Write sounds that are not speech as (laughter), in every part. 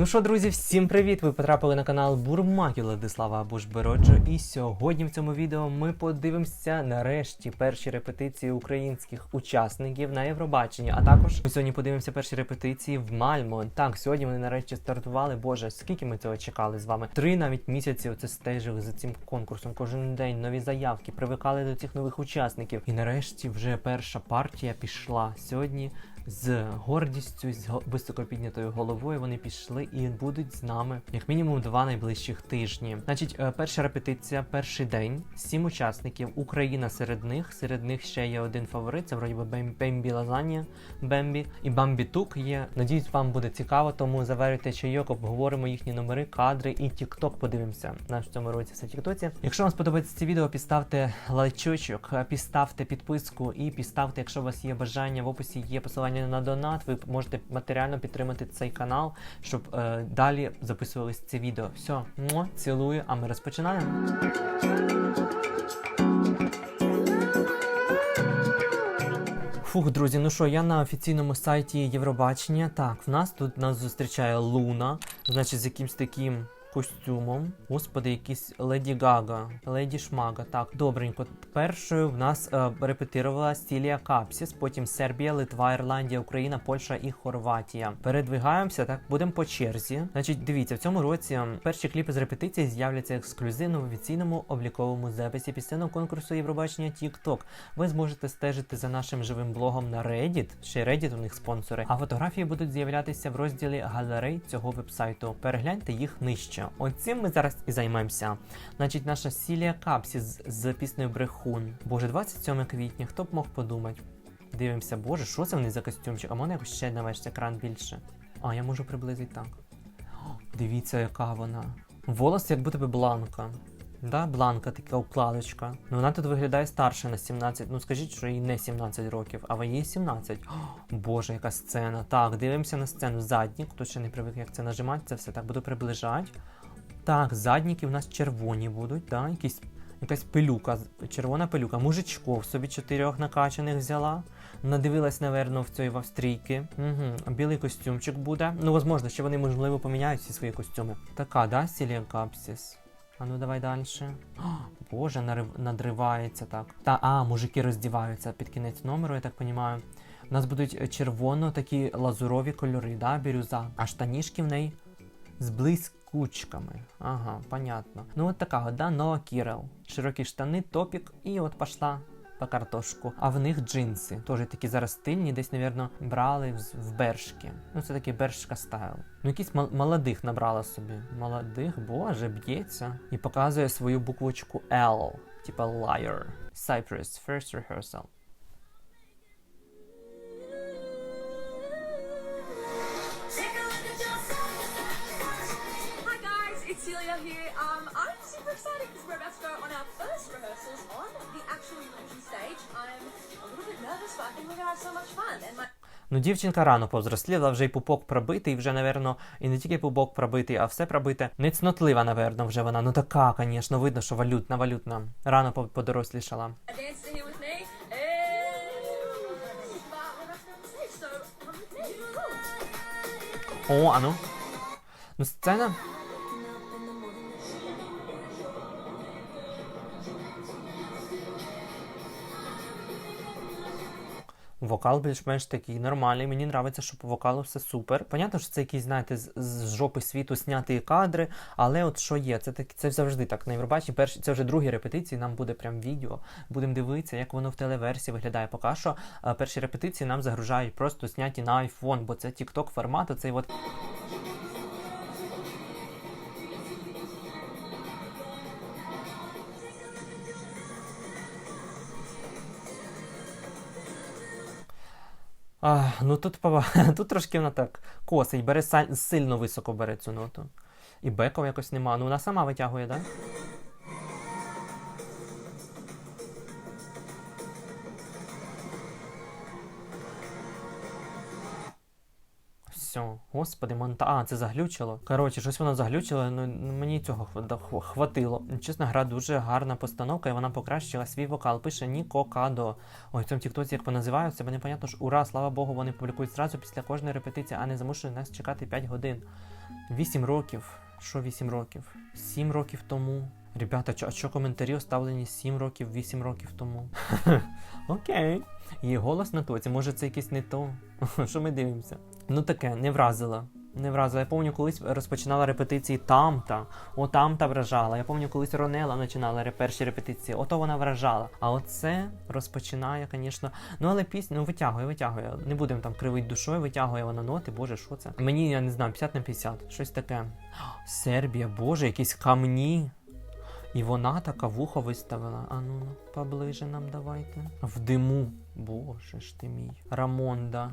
Ну що, друзі, всім привіт! Ви потрапили на канал Бурмакі Владислава Бушбероджо. І сьогодні в цьому відео ми подивимося нарешті перші репетиції українських учасників на Євробаченні. А також ми сьогодні подивимося перші репетиції в Мальмо. Так, сьогодні вони нарешті стартували. Боже, скільки ми цього чекали з вами? Три навіть місяці оце стежили за цим конкурсом. Кожен день нові заявки, привикали до цих нових учасників. І нарешті вже перша партія пішла сьогодні. З гордістю, з го- високо піднятою головою вони пішли і будуть з нами як мінімум два найближчих тижні. Значить, е, перша репетиція, перший день, сім учасників. Україна серед них. Серед них ще є один фаворит. Це вроді би Бем- Бембі Лазанія, Бембі і Бамбі Тук є. Надіюсь, вам буде цікаво, тому заварюйте чайок, обговоримо їхні номери, кадри і тікток. Подивимося. Наш в цьому році все тіктоці. Якщо вам сподобається це відео, підставте лайчочок, підставте підписку і підставте, якщо у вас є бажання, в описі є посилання на донат. Ви можете матеріально підтримати цей канал, щоб е, далі записувались ці відео. Все, муа, цілую, а ми розпочинаємо. Фух, друзі, ну що, я на офіційному сайті Євробачення. Так, в нас тут нас зустрічає Луна, значить, з якимсь таким костюмом. Господи, якийсь Леді Гага, Леді Шмага. Так, добренько. Першою в нас е, репетирувала Стілія Капсіс, потім Сербія, Литва, Ірландія, Україна, Польща і Хорватія. Передвигаємося, так, будемо по черзі. Значить, дивіться, в цьому році перші кліпи з репетиції з'являться ексклюзивно в офіційному обліковому записі пісенного конкурсу Євробачення TikTok. Ви зможете стежити за нашим живим блогом на Reddit, ще Reddit у них спонсори, а фотографії будуть з'являтися в розділі галерей цього вебсайту. Перегляньте їх нижче. Оцим ми зараз і займаємося. Значить, наша Сілія Капсі з, піснею Брехун. Боже, 27 квітня, хто б мог подумати? Дивимося, боже, що це вони за костюмчик? А можна якось ще навести екран більше? А, я можу приблизити так. О, дивіться, яка вона. Волос, як будто би бланка. Да, бланка, така укладочка. Ну вона тут виглядає старше на 17. Ну скажіть, що їй не 17 років, а їй 17. О, Боже, яка сцена. Так, дивимося на сцену заднік. Хто ще не привик, як це нажимати, це все так буду приближати. Так, задніки у нас червоні будуть, да? Якісь, якась пилюка, червона пилюка. Мужичков собі чотирьох накачаних взяла. Надивилась, наверно, в цієї в австрійки. Угу. Білий костюмчик буде. Ну, можливо, ще вони, можливо, поміняють всі свої костюми. Така, да, Сілія Капсіс? А ну давай далі. Боже, надривається так. Та, а, мужики роздіваються під кінець номеру, я так розумію. У нас будуть е, червоно такі лазурові кольори, да, бірюза. А штанішки в неї з блискучками. Ага, понятно. Ну от така от, да, Ноа Кірел. Широкі штани, топік, і от пішла по картошку. А в них джинси. Теж такі зараз стильні, десь, напевно, брали в, бершки. Ну, це такий бершка стайл. Ну, якийсь мал- молодих набрала собі. Молодих, боже, б'ється. І показує свою буквочку L. Типа liar. Cypress, first rehearsal. Super excited because we're about to go on our first rehearsals on the actual Eurovision stage. I'm a little bit nervous, but I think we're gonna have so much fun. And my Ну, дівчинка рано повзросліла, вже й пупок пробитий, вже, напевно, і не тільки пупок пробитий, а все пробите. Нецнотлива, напевно, вже вона. Ну така, звісно, видно, що валютна, валютна. Рано по- подорослішала. a dancer here with me. And... But we're about to go on stage, so come with me. Cool. О, а ну. Ну, сцена. Вокал більш-менш такий нормальний. Мені подобається, що по вокалу все супер. Понятно, що це якісь, знаєте, з, з жопи світу зняті кадри, але от що є, це так, це завжди так. На Євробаченні перші, це вже другі репетиції, нам буде прям відео. Будемо дивитися, як воно в телеверсії виглядає. Поки що е, перші репетиції нам загружають просто зняті на iPhone, бо це TikTok формат, оцей от А, ну тут, (laughs) тут трошки вона так косить, бере сильно високо бере цю ноту. І беков якось нема. Ну вона сама витягує, так? Да? Господи, монта. А, це заглючило. Коротше, щось воно заглючило, ну ну, мені цього хватило. Чесно, гра дуже гарна постановка, і вона покращила свій вокал. Пише Ніко Кадо. Ой, в цьому тіктоці, як поназивають, себе непонятно ж. Ура, слава Богу, вони публікують зразу після кожної репетиції, а не замушують нас чекати 5 годин. 8 років. Що 8 років? 7 років тому. Ребята, а що коментарі оставлені 7 років, 8 років тому? (laughs) Окей. Її голос на тоці, може це якесь не то. (laughs) Що ми дивимося? Ну таке, не вразила. Не вразила. Я пам'ятаю, колись розпочинала репетиції там-та. О, там-та вражала. Я пам'ятаю, колись Ронела починала перші репетиції. Ото вона вражала. А оце розпочинає, звісно. Ну але пісня, ну витягує, витягує. Не будемо там кривити душою, витягує вона ноти. Боже, що це? Мені, я не знаю, 50 на 50. Щось таке. Сербія, боже, якісь камні. І вона така вухо виставила. А ну, поближе нам давайте. В диму. Боже ж ти мій. Рамонда.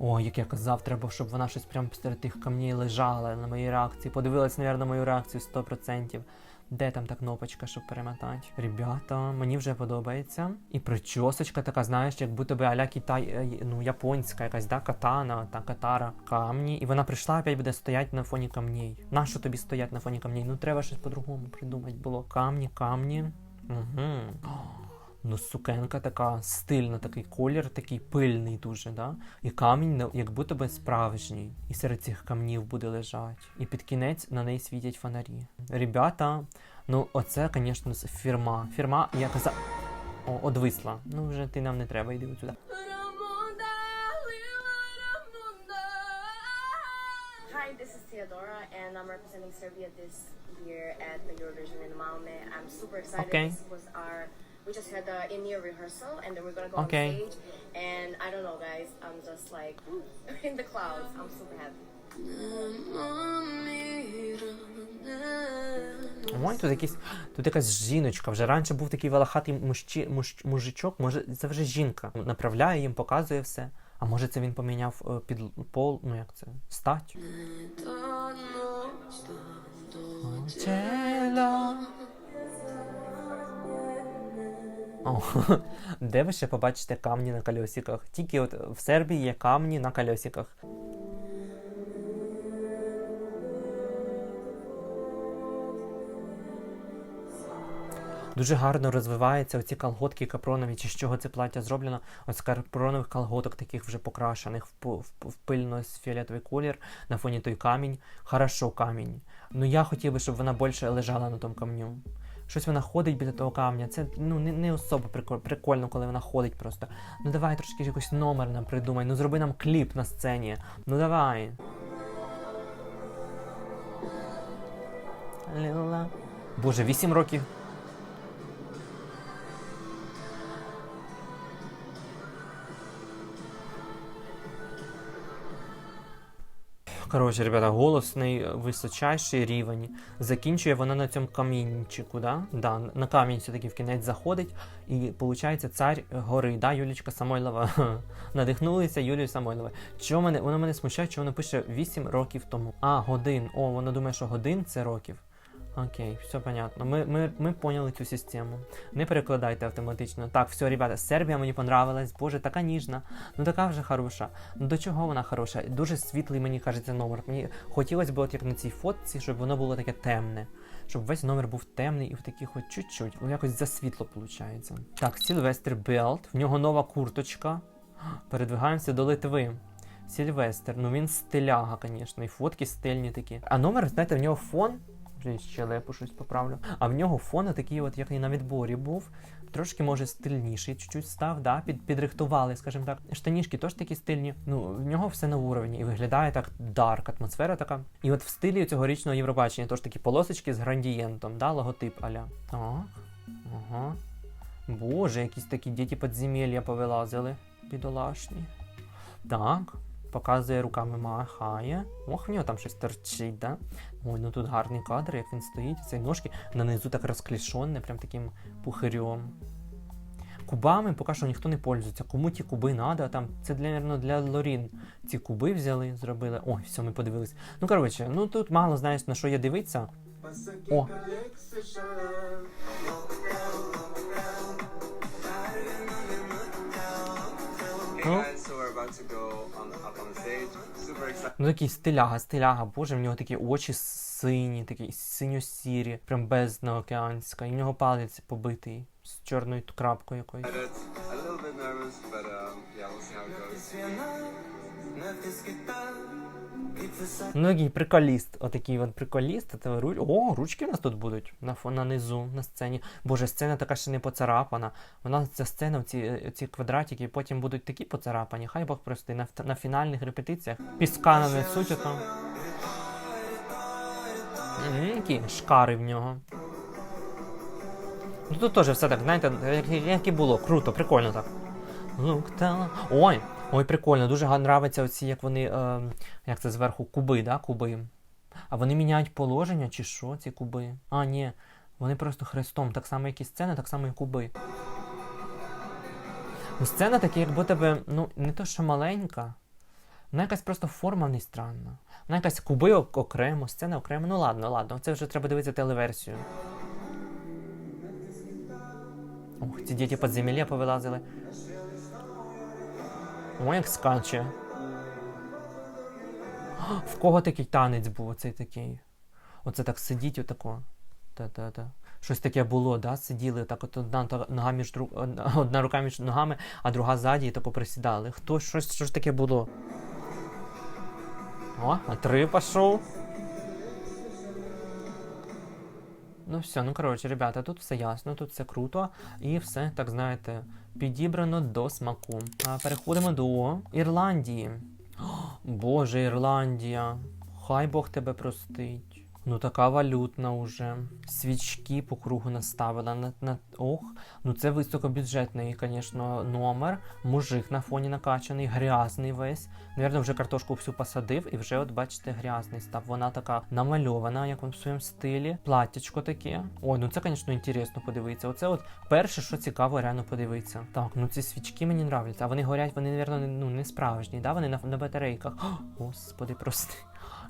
О, як я казав, треба, щоб вона щось прямо серед тих камней лежала на моїй реакції. Подивилась, мабуть, на мою реакцію 100%. Де там та кнопочка, щоб перемотати? Ребята, мені вже подобається. І причосочка така, знаєш, як будто би аля Китай, е, ну, японська якась, да, катана, та катара, камні. І вона прийшла, опять буде стояти на фоні камней. Нащо тобі стоять на фоні камней? Ну треба щось по-другому придумати було. Камні, камні. Угу. Ну, сукенка така стильна, такий колір, такий пильний дуже, да? І камінь, ну, як будто би справжній. І серед цих камнів буде лежати. І під кінець на неї світять фонарі. Ребята, ну оце, звісно, фірма. Фірма, я казав. О, одвисла. Ну вже ти нам не треба, йди. Hi, this is Theodora, and I'm representing Serbia this year at the Eurovision in Malmö. I'm super excited. Okay. This was our. We just had the in-ear rehearsal, and then we're gonna go Okay. on stage. And I don't know, guys. I'm just like (laughs) in the clouds. I'm super happy. Ой, тут якийсь, тут якась жіночка. Вже раніше був такий волохатий мужчі, муж, мужичок, може, це вже жінка. Направляє їм, показує все. А може це він поміняв е, під пол, ну як це, стать? О, (laughs) де ви ще побачите камні на кольосиках? Тільки от в Сербії є камні на кольосиках. Дуже гарно розвиваються оці колготки капронові, чи з чого це плаття зроблено. Ось капронових колготок, таких вже покрашених в, в, в пильно фіолетовий колір на фоні той камінь. Хорошо камінь. Ну я хотів би, щоб вона більше лежала на тому камню. Щось вона ходить біля того камня. Це ну не, не особо прикольно, коли вона ходить просто. Ну давай трошки якийсь номер нам придумай. Ну зроби нам кліп на сцені. Ну давай. Ліла. Боже, 8 років. Коротше, ребята, голосний височайший рівень. Закінчує вона на цьому камінчику, да? Да, на камінь все-таки в кінець заходить. І виходить цар гори, да, Юлічка Самойлова. (laughs) Надихнулися Юлію Самойлова. Чого мене, воно мене смущає, що воно пише 8 років тому. А, годин. О, воно думає, що годин це років. Окей, все понятно. Ми, ми, ми поняли цю систему. Не перекладайте автоматично. Так, все, ребята, Сербія мені понравилась. Боже, така ніжна. Ну така вже хороша. Ну до чого вона хороша? Дуже світлий, мені кажеться, номер. Мені хотілося б, от як на цій фотці, щоб воно було таке темне. Щоб весь номер був темний і в таких от чуть-чуть. Ну, якось за світло виходить. Так, Сільвестр Белт. В нього нова курточка. Передвигаємося до Литви. Сільвестр, ну він стиляга, звісно, і фотки стильні такі. А номер, знаєте, в нього фон. Щелепу щось поправлю. А в нього фон такий, от як і на відборі був. Трошки, може, стильніший, чуть-чуть став, да, під, підрихтували, скажімо так. Штанішки теж такі стильні. Ну, в нього все на уровні і виглядає так дарк, атмосфера така. І от в стилі цьогорічного Євробачення теж такі полосочки з градієнтом, да, логотип аля. Так. Ага. Боже, якісь такі діти підземелля повилазили. Бідолашні. Так. Показує руками махає. Ох, в нього там щось торчить, да? Ой, ну тут гарний кадр, як він стоїть, цей ножки нанизу так розклішонне, прям таким пухирем. Кубами поки що ніхто не пользується. Кому ті куби треба, там це для, для Лорін. Ці куби взяли, зробили. Ой, все, ми подивились. Ну, коротше, ну тут мало знаєш на що є дивитися. О. Hey Ну такий стиляга, стиляга, боже, в нього такі очі сині, такі синьо-сірі, прям бездноокеанська. І в нього палець побитий з чорною крапкою якоюсь. Який приколіст, отакий от приколіст. Це ру... О, ручки в нас тут будуть на, на низу, на сцені. Боже, сцена така ще не поцарапана. Вона ця сцена, ці, ці квадратики потім будуть такі поцарапані. Хай Бог прости, на, на фінальних репетиціях піска нанесуть там. Які шкари в нього. Ну тут теж все так, знаєте, як, і було, круто, прикольно так. Down. Ой, ой, прикольно, дуже нравиться оці, як вони, е, як це зверху, куби, да, куби. А вони міняють положення чи що, ці куби? А, ні, вони просто хрестом, так само, як і сцена, так само і куби. Ну, сцена така, якби тебе, ну, не то що маленька, вона якась просто форма не странна. Вона якась куби окремо, сцена окремо. Ну ладно, ладно, це вже треба дивитися телеверсію. Ох, ці діти підземелля повилазили. Ой, як скаче. В кого такий танець був оцей такий? Оце так сидіть отако. Та-та-та. Щось таке було, да? Сиділи так, от одна нога між друг... одна рука між ногами, а друга ззаді і тако присідали. Хто щось, щось таке було? О, а три пішов. Ну все, ну коротше, ребята, тут все ясно, тут все круто, і все, так знаєте, підібрано до смаку. А переходимо до Ірландії. О, Боже, Ірландія. Хай Бог тебе простить. Ну така валютна уже. Свічки по кругу наставила на, на ох. Ну це високобюджетний, звісно, номер. Мужик на фоні накачаний, грязний весь. Навірно, вже картошку всю посадив, і вже, от бачите, грязний став. Вона така намальована, як в своєму стилі. Платтячко таке. Ой, ну це, звісно, інтересно подивитися. Оце от перше, що цікаво, реально подивитися. Так, ну ці свічки мені нравляться. А вони горять, вони, навірно, ну, не справжні, да? Вони на, на батарейках. О, (gasps) Господи, прости.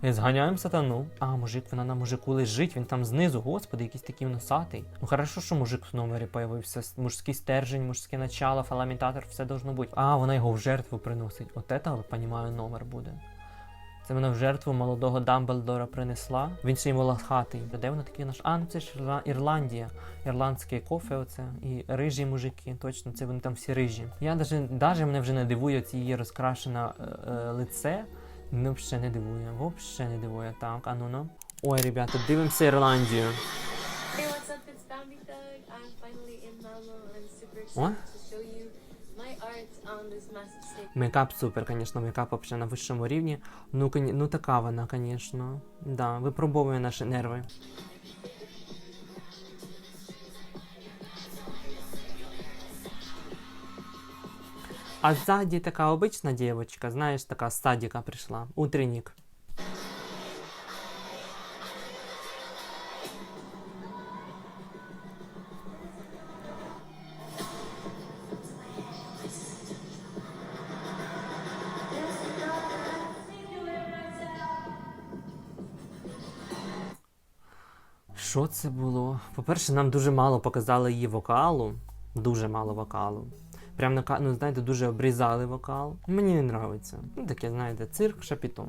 Зганяємо сатану. А, мужик, вона на мужику лежить, він там знизу, господи, якийсь такий носатий. Ну хорошо, що мужик в номері появився. Мужський стержень, мужське начало, фаламентатор, все должно бути. А, вона його в жертву приносить. От це, понімаю, номер буде. Це вона в жертву молодого Дамблдора принесла. Він ще й волохатий. Де вона такий наш? А, ну це ж Ірландія. Ірландське кофе оце. І рижі мужики. Точно, це вони там всі рижі. Я даже, даже мене вже не дивує ці її розкрашене е, е, лице. Ну, взагалі не дивує. Взагалі не дивує. Так, а ну ну. Ой, ребята, дивимося Ірландію. Hey, what's up? It's Bambi Thug. I'm finally in Malmo. I'm super excited to show you my art on this massive stage. Мейкап супер, звісно, мейкап взагалі на вищому рівні. Ну, коні- ну така вона, звісно. Да, випробовує наші нерви. А сзади така обична дівчинка, знаєш, така з садика прийшла. Утренник. Що це було? По-перше, нам дуже мало показали її вокалу. Дуже мало вокалу. Прям на ну, знаєте, дуже обрізали вокал. Мені не подобається. Ну, таке, знаєте, цирк шапітон.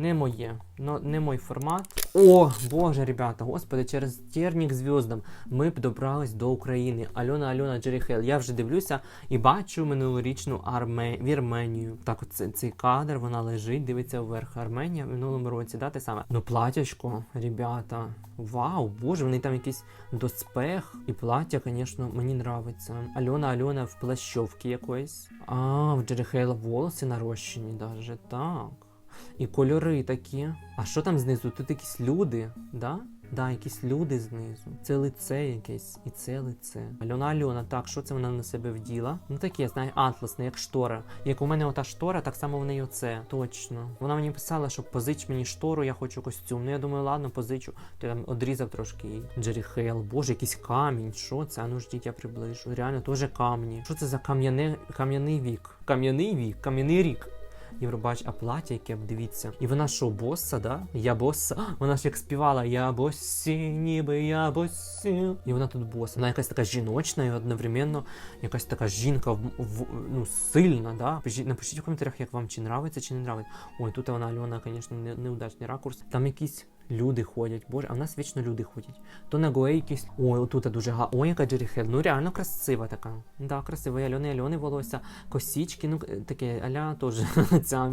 Не моє, но не мой формат. О, боже, ребята, господи, через тернік зв'яздам ми б добрались до України. Альона Альона Джеріхел. Я вже дивлюся і бачу минулорічну Арме... Вірменію. Так, от цей, кадр, вона лежить, дивиться вверх. Арменія в минулому році, да, те саме. Ну, платячко, ребята. Вау, боже, вони там якийсь доспех. І плаття, звісно, мені нравиться. Альона Альона в плащовці якоїсь. А, в Джеріхейла волоси нарощені, даже так. І кольори такі. А що там знизу? Тут якісь люди, да? Да, якісь люди знизу. Це лице якесь, і це лице. Альона Альона, так, що це вона на себе вділа? Ну таке, знає, атласне, як штора. Як у мене ота штора, так само в неї оце. Точно. Вона мені писала, що позич мені штору, я хочу костюм. Ну я думаю, ладно, позичу. Я там одрізав трошки її. Джері Хейл, боже, якийсь камінь. Що це? А ну ждіть, я приближу. Реально, теж камні. Що це за кам'яне, кам'яний вік? Кам'яний вік, кам'яний рік. Євробач, а плаття, яке дивіться. І вона що, босса, да? Я босса. (gasps) Вона ж як співала Я боссі, ніби я боссі. І вона тут босса. Вона якась така жіночна і одновременно якась така жінка в, ну, сильна, да? Напишіть в коментарях, як вам чи нравиться, чи не нравиться. Ой, тут вона Альона, звісно, не, неудачний ракурс. Там якісь люди ходять. Боже, а в нас вічно люди ходять. То на Гоe якісь. Ой, отут дуже га. Ой, яка Джері Ну реально красива така. Да, красива. І Альони, Альони волосся, косічки, ну таке, аля теж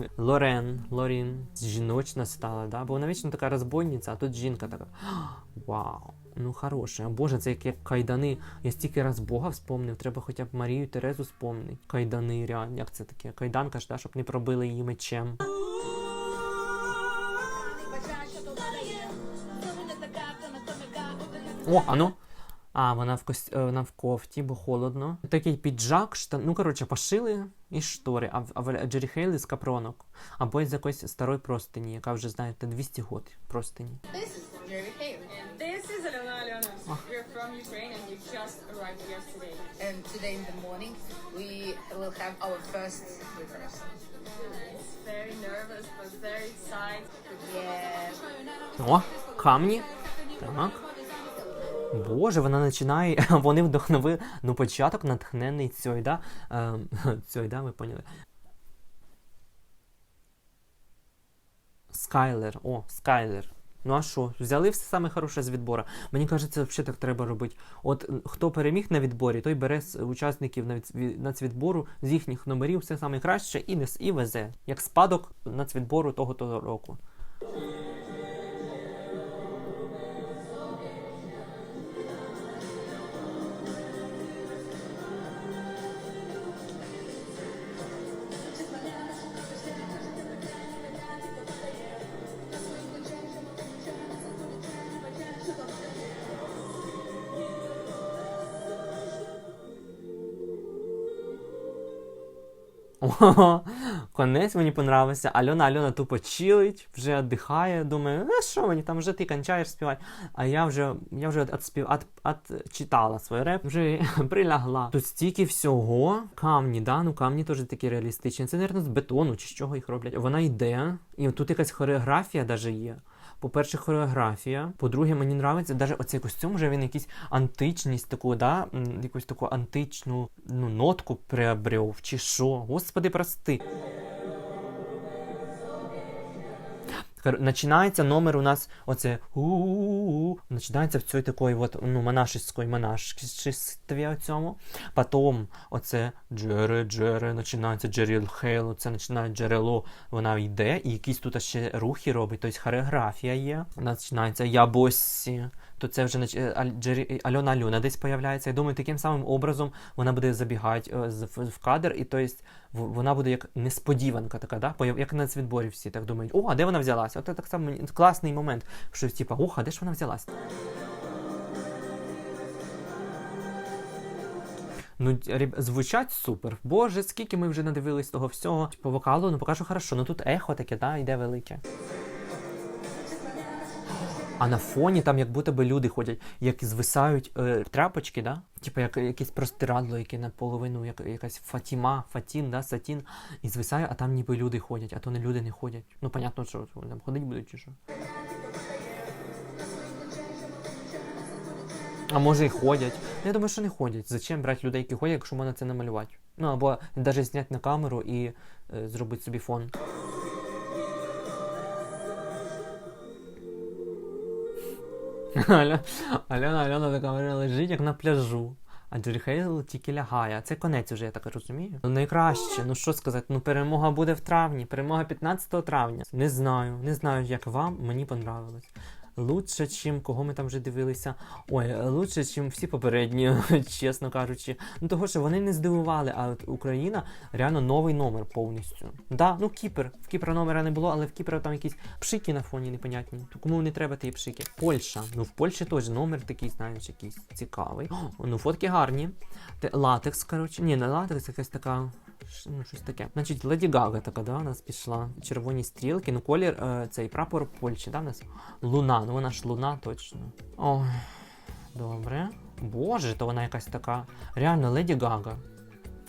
(laughs) Лорен, Лорін. Жіночна стала, да? Бо вона вічно така розбойниця, а тут жінка така. (gasps) Вау. Ну хороше, Боже, це як, як кайдани. Я стільки раз Бога вспомнив, треба хоча б Марію Терезу вспомнити. Кайдани, реально, як це таке? Кайданка ж, да, щоб не пробили її мечем. О, а ну. А, вона в кос... е, вона в кофті, бо холодно. Такий піджак, штан... ну коротше, пошили і штори, а, а Джері Хейл з капронок. Або з якоїсь старої простині, яка вже, знаєте, 200 год простині. О, камні. Так. Боже, вона починає. (laughs) Вони вдохновили. Ну, початок натхнений цьой, да? Ем, (laughs) да, ви поняли. Скайлер. О, Скайлер. Ну а що? Взяли все саме хороше з відбору. Мені кажеться, взагалі так треба робити. От хто переміг на відборі, той бере з учасників нацві- нацвідбору з їхніх номерів все саме краще і нес і везе. Як спадок нацвідбору того того року. О, конець мені понравився. Альона Альона тупо чилить, вже віддихає. Думаю, ну що мені там вже ти кончаєш співати. А я вже я вже отспів, от, свій реп, вже (laughs) прилягла. Тут стільки всього. Камні, да? Ну камні теж такі реалістичні. Це, мабуть, з бетону чи з чого їх роблять. Вона йде, і тут якась хореографія даже є. По-перше, хореографія. По-друге, мені нравиться навіть оцей костюм, вже він якийсь античність таку, да? якусь таку античну ну, нотку приобрев, чи що. Господи, прости. Починається номер у нас оце у Починається в цій такої от, ну, монашеської монашестві цьому. Потім оце джере, джере, починається Джеріл Хейл, це починає джерело, вона йде, і якісь тут ще рухи робить, тобто хореографія є. Начинається Я Боссі. То це вже нач- е, Альона Альона десь появляється. Я думаю, таким самим образом вона буде забігати е, в, кадр, і то есть, вона буде як несподіванка така, да? Як на цвітборі всі так думають, о, а де вона взялася? От так само класний момент, що типа, ох, а де ж вона взялася? Ну, звучать супер. Боже, скільки ми вже надивились того всього. По вокалу, ну покажу хорошо. Ну тут ехо таке, да, йде велике. А на фоні там як будто би люди ходять, як звисають е, тряпочки, да? Типу як якесь простирадло, яке наполовину, як якась Фатіма, Фатін, да, Сатін, і звисає, а там ніби люди ходять, а то не люди не ходять. Ну, понятно, що вони там ходить будуть чи що. А може і ходять. Я думаю, що не ходять. Зачем брати людей, які ходять, якщо можна це намалювати? Ну або навіть зняти на камеру і е, зробити собі фон. (laughs) Аля- Альона, Альона така Марина лежить, як на пляжу. А Джері тільки лягає. Це конець уже, я так розумію. Ну найкраще, ну що сказати, ну перемога буде в травні, перемога 15 травня. Не знаю, не знаю, як вам, мені понравилось. Лучше, чим кого ми там вже дивилися. Ой, лучше, чим всі попередні, (laughs) чесно кажучи. Ну того, що вони не здивували, а от Україна реально новий номер повністю. Да, ну Кіпр. В Кіпра номера не було, але в Кіпра там якісь пшики на фоні непонятні. То кому не треба ті пшики? Польща. Ну в Польщі теж номер такий, знаєш, якийсь цікавий. О, ну фотки гарні. Латекс, коротше. Ні, не латекс, якась така. Ну, щось таке. Значить, Леді Гага така, да, у нас пішла. Червоні стрілки, ну колір, е, цей прапор Польщі, да, у нас луна, ну вона ж луна точно. Ой, добре. Боже, то вона якась така. Реально, Леді Гага.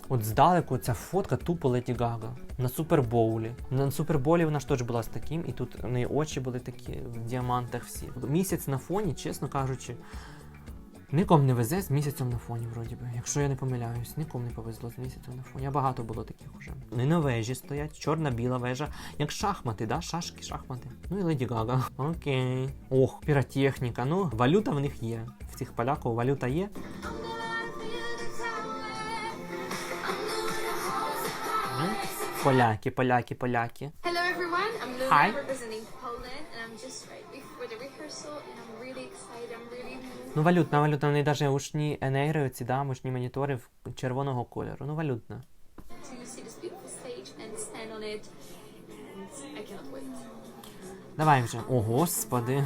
От здалеку ця фотка тупо Леді Гага на супербоулі. На суперболі вона ж теж була з таким, і тут у неї очі були такі в діамантах всі. Місяць на фоні, чесно кажучи, нікому не везе з місяцем на фоні, вроді би. Якщо я не помиляюсь, нікому не повезло з місяцем на фоні. А багато було таких уже. Вони на вежі стоять, чорна-біла вежа, як шахмати, да? Шашки, шахмати. Ну і Леді Гага. Окей. Ох, піротехніка. Ну, валюта в них є. В цих поляків валюта є. Поляки, поляки, поляки. Hello everyone, I'm Luna Hi. representing Poland and I'm just right before the rehearsal Ну, валютна, валютна, в неї навіть ушні енейри, да, ушні монітори червоного кольору. Ну, валютна. Давай вже. О, господи.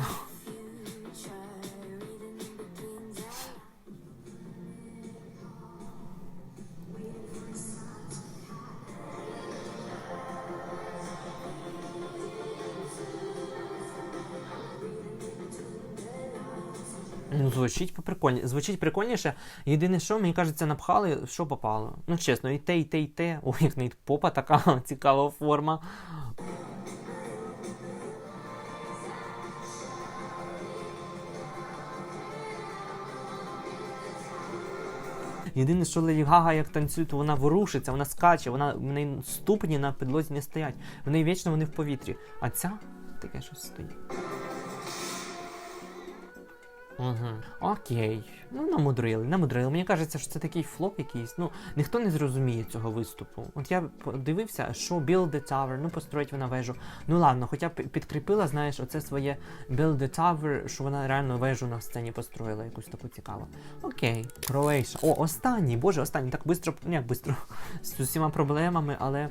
Звучить поприкольні. Звучить прикольніше. Єдине, що мені кажеться, напхали, що попало. Ну, чесно, і те, і те, і те. Ой, як навіть попа така (laughs) цікава форма. Єдине, що Леді Гага як танцює, то вона ворушиться, вона скаче, вона в неї ступні на підлозі не стоять. В неї вічно вони в повітрі. А ця таке щось стоїть. Угу. Окей. Ну, намудрили, намудрили. Мені кажеться, що це такий флоп якийсь. Ну, ніхто не зрозуміє цього виступу. От я подивився, що Build the Tower, ну построїть вона вежу. Ну ладно, хоча б підкріпила, знаєш, оце своє Build the Tower, що вона реально вежу на сцені построїла, якусь таку цікаву. Окей. Кроейша. О, останній, боже, останній. Так бистро, ну як бистро, (laughs) з усіма проблемами, але.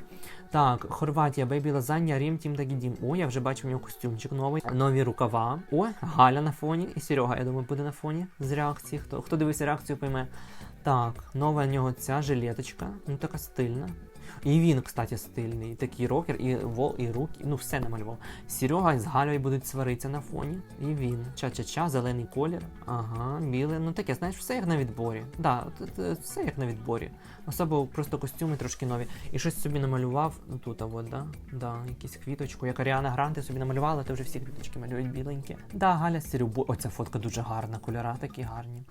Так, Хорватія, Бейбі Лазанья, Рім, Тім та Гідім. О, я вже бачу в нього костюмчик новий. Нові рукава. О, Галя на фоні. І Серега, я думаю, буде на фоні з реакції. Хто, хто дивився реакцію, пойме. Так, нова в нього ця жилеточка. Ну така стильна. І він, кстати, стильний. Такий рокер, і вол, і руки, ну все намалював. Серега з Галею будуть сваритися на фоні. І він. Ча-ча-ча, зелений колір. Ага, біле. Ну таке, знаєш, все як на відборі. Да, все як на відборі. Особливо просто костюми трошки нові. І щось собі намалював. Ну тут, а от, да? Да, якусь квіточку. Як Аріана Гранте собі намалювала, то вже всі квіточки малюють біленькі. Да, Галя Серюбу. Оця фотка дуже гарна, кольора такі гарні.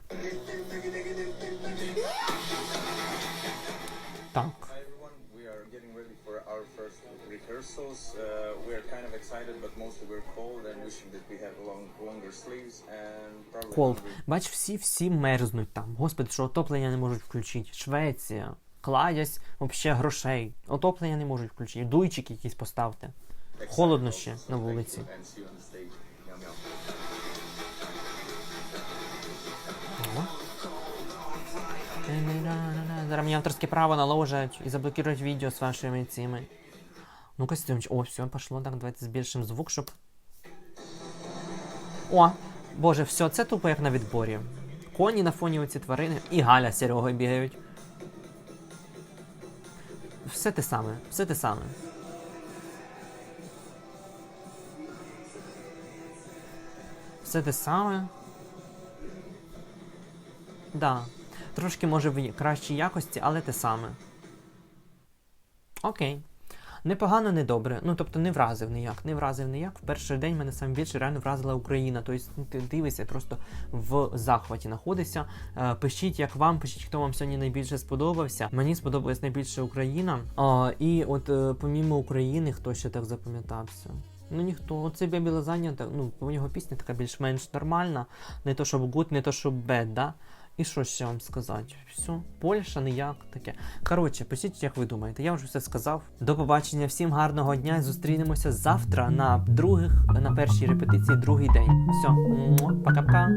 Так. Rehearsals. Uh, we are kind of excited, but mostly we're cold and wishing that we have long, longer sleeves and probably Колд. Бач, всі всі мерзнуть там. Господи, що отоплення не можуть включити. Швеція. Кладязь взагалі грошей. Отоплення не можуть включити. Дуйчик якийсь поставте. Холодно ще на вулиці. meow. Зараз мені авторське право наложать і заблокують відео з вашими цими. Ну, костюмчик. О, все, пошло. Так, давайте збільшимо звук, щоб. О! Боже, все, це тупо як на відборі. Коні на фоні оці тварини і Галя з Серегою бігають. Все те саме, все те саме. Все те саме. Да. Трошки може в кращій якості, але те саме. Окей. Непогано, не добре. Ну, тобто не вразив ніяк. Не вразив ніяк. В перший день мене саме більше реально вразила Україна. Тобто ти дивишся, просто в захваті знаходишся. Е, пишіть, як вам, пишіть, хто вам сьогодні найбільше сподобався. Мені сподобалась найбільше Україна. А, і от е, помімо України, хто ще так запам'ятався? Ну ніхто. Оце Бебі ну, у нього пісня така більш-менш нормальна. Не то, щоб good, не то, щоб bad, да? І що ще вам сказати? Все, Польща ніяк таке. Коротше, пишіть, як ви думаєте, я вже все сказав. До побачення, всім гарного дня зустрінемося завтра на других, на першій репетиції, другий день. Все, пока-пока.